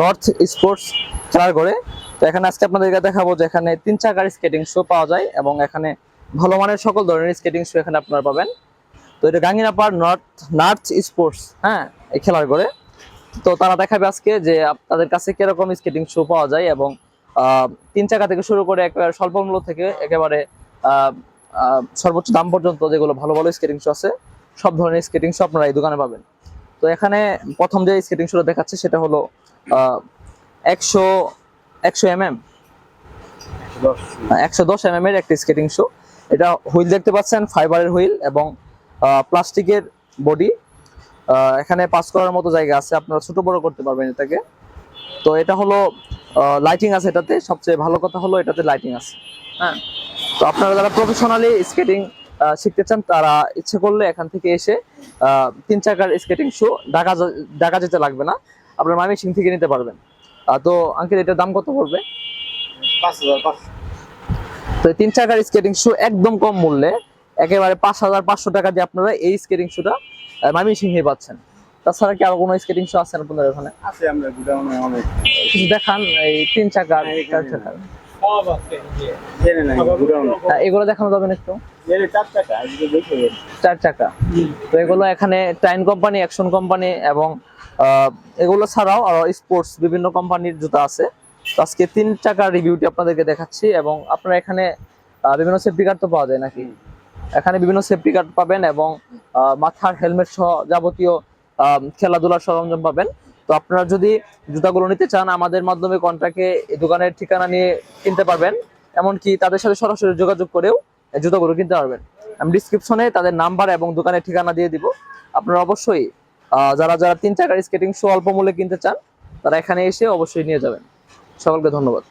North sports করে তো এখানে আজকে আপনাদেরকে দেখাবো যে এখানে তিন চাকার স্কেটিং শো পাওয়া যায় এবং এখানে ভালো মানের সকল ধরনের স্কেটিং শো এখানে আপনারা পাবেন। তো এটা গাঙ্গিনাপাড় নর্থ নর্থ স্পোর্টস হ্যাঁ এই খেলার করে তো তারা দেখাবে আজকে যে আপ- তাদের কাছে কীরকম স্কেটিং শো পাওয়া যায় এবং তিন চাকা থেকে শুরু করে একেবারে স্বল্প মূল্য থেকে একেবারে সর্বোচ্চ দাম পর্যন্ত যেগুলো ভালো ভালো স্কেটিং শো আছে, সব ধরনের স্কেটিং শো আপনারা এই দোকানে পাবেন। তো এখানে প্রথম যে স্কেটিং শোটা দেখাচ্ছে সেটা হলো একশো একশো এম এম একশো দশ এম এম এর একটা স্কেটিং শো এটা হুইল দেখতে পাচ্ছেন ফাইবারের হুইল এবং প্লাস্টিকের বডি এখানে পাস করার মতো জায়গা আছে আপনারা ছোট বড় করতে পারবেন এটাকে। তো এটা হলো লাইটিং আছে এটাতে। সবচেয়ে ভালো কথা হলো এটাতে লাইটিং আছে। হ্যাঁ। তো আপনারা যারা প্রফেশনালি স্কেটিং শিখতে চান তারা ইচ্ছে করলে এখান থেকে এসে তিন চাকার স্কেটিং শো ঢাকা ঢাকা যেতে লাগবে না। আপনার মামি সিং থেকে নিতে পারবেন। তো আঙ্কেল এটার দাম কত পড়বে? তো তিন চাকার স্কেটিং শু একদম কম মূল্যে একেবারে পাঁচ হাজার পাঁচশো টাকা দিয়ে আপনারা এই স্কেটিং শুটা মামি সিংহে পাচ্ছেন। তাছাড়া কি আরও কোনো স্কেটিং শু আছে আপনাদের ওখানে আছে আমরা গুডাউনে অনেক। কিছু দেখান এই তিন চাকার হ্যাঁ, চার চাকার। হ্যাঁ, এগুলো দেখানো যাবেন একটু? চার টাকা আজকে দেখে চার চাকা। তো এগুলো এখানে টাইন কোম্পানি অ্যাকশন কোম্পানি এবং এগুলো ছাড়াও আরও স্পোর্টস বিভিন্ন কোম্পানির জুতা আছে। আজকে তিন চাকার রিভিউটি আপনাদেরকে দেখাচ্ছি এবং আপনারা এখানে বিভিন্ন সেফটি কার্ড তো পাওয়া যায় নাকি? এখানে বিভিন্ন সেফটি কার্ড পাবেন এবং মাথার হেলমেট সহ যাবতীয় খেলাধুলার সরঞ্জাম পাবেন। তো আপনারা যদি জুতাগুলো নিতে চান, আমাদের মাধ্যমে কন্ট্রাক্টে দোকানের ঠিকানা নিয়ে কিনতে পারবেন। এমনকি তাদের সাথে সরাসরি যোগাযোগ করেও জুতাগুলো কিনতে পারবেন। আমি ডিসক্রিপশনে তাদের নাম্বার এবং দোকানের ঠিকানা দিয়ে দিব। আপনারা অবশ্যই যারা যারা তিন চাকার স্কেটিং শো অল্প মূল্যে কিনতে চান, তারা এখানে এসে অবশ্যই নিয়ে যাবেন। সকলকে ধন্যবাদ।